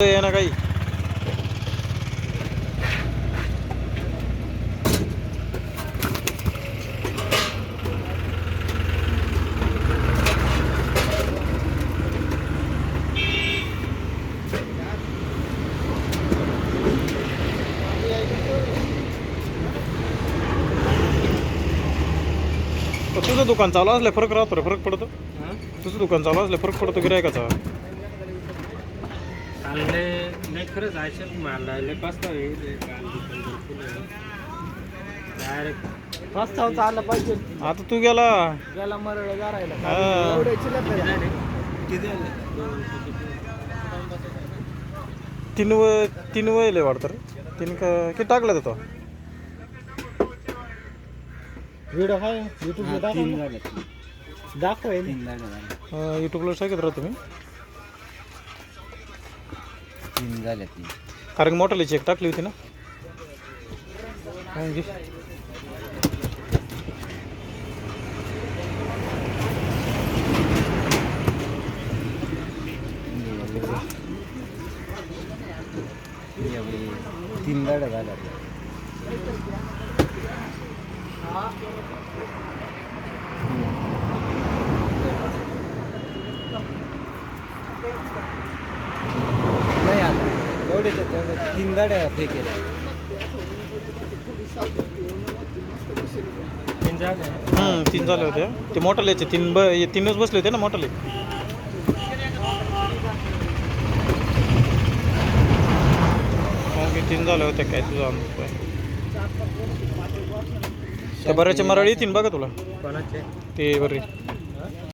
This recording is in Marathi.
ना काही? तुझं दुकान चालू असलं फरक राहतो रे फरक पडतो. तुझं दुकान चालू असलं फरक पडतो गिरायकाचा लय खरंच आहे माल लय पास्ता डायरेक्ट पाच आलं पाहिजे. आता तू गेला. गेला मरळ गारायला. हा. एवढ्याची लफडे. तीन व तीन वयले वाटतं रे. तीन का किती टाकलं तो? व्हिडिओ आहे युट्यूबला दाखव यूट्यूबला राहा तुम्ही? तीन झाले तीन. कारण मोठाली चेक टाकली होती ना. तीन गाड्या झाल्या. आता एवढे तीन झाले हम्म, तीन झाले होते ते मोठाल्याचे तीन ब हे तीनच बसले होते ना मोठाले तीन झाले होते काय तुझा अंदाज काय? ते बऱ्याचे मराठी येतील बघा तुला. ते बरे.